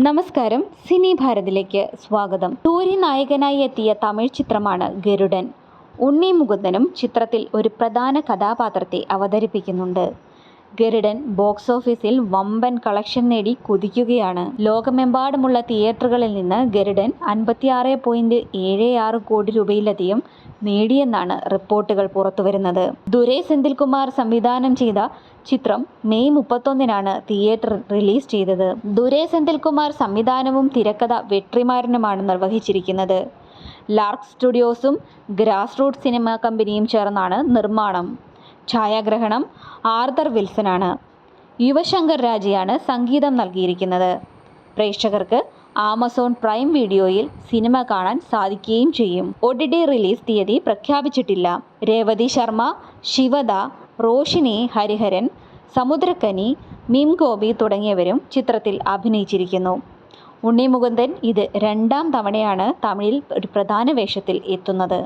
നമസ്കാരം. സിനി ഭാരതിലേക്ക് സ്വാഗതം. സൂര്യ നായകനായി എത്തിയ തമിഴ് ചിത്രമാണ് ഗരുഡൻ. ഉണ്ണി മുകുന്ദനും ചിത്രത്തിൽ ഒരു പ്രധാന കഥാപാത്രത്തെ അവതരിപ്പിക്കുന്നുണ്ട്. ഗരുഡൻ ബോക്സ് ഓഫീസിൽ വമ്പൻ കളക്ഷൻ നേടി കുതിക്കുകയാണ്. ലോകമെമ്പാടുമുള്ള തിയേറ്ററുകളിൽ നിന്ന് ഗരുഡൻ അൻപത്തിയാറ് പോയിന്റ് ഏഴ് ആറ് കോടി രൂപയിലധികം നേടിയെന്നാണ് റിപ്പോർട്ടുകൾ പുറത്തുവരുന്നത്. ദുരൈ സെന്തിൽകുമാർ സംവിധാനം ചെയ്ത ചിത്രം മെയ് മുപ്പത്തൊന്നിനാണ് തിയേറ്റർ റിലീസ് ചെയ്തത്. ദുരൈ സെന്തിൽകുമാർ സംവിധാനവും തിരക്കഥ വെട്രിമാരനുമാണ് നിർവഹിച്ചിരിക്കുന്നത്. ലാർക്ക് സ്റ്റുഡിയോസും ഗ്രാസ് റൂട്ട് സിനിമ കമ്പനിയും ചേർന്നാണ് നിർമ്മാണം. ഛായാഗ്രഹണം ആർദർ വിൽസനാണ് യുവശങ്കർ രാജയാണ് സംഗീതം നൽകിയിരിക്കുന്നത്. പ്രേക്ഷകർക്ക് ആമസോൺ പ്രൈം വീഡിയോയിൽ സിനിമ കാണാൻ സാധിക്കുകയും ചെയ്യും. ഒ ടി ടി റിലീസ് തീയതി പ്രഖ്യാപിച്ചിട്ടില്ല. രേവതി ശർമ്മ ശിവദ റോഷിനി ഹരിഹരൻ സമുദ്രക്കനി മിം ഗോപി തുടങ്ങിയവരും ചിത്രത്തിൽ അഭിനയിച്ചിരിക്കുന്നു. ഉണ്ണി മുകുന്ദൻ ഇത് രണ്ടാം തവണയാണ് തമിഴിൽ ഒരു പ്രധാന വേഷത്തിൽ എത്തുന്നത്.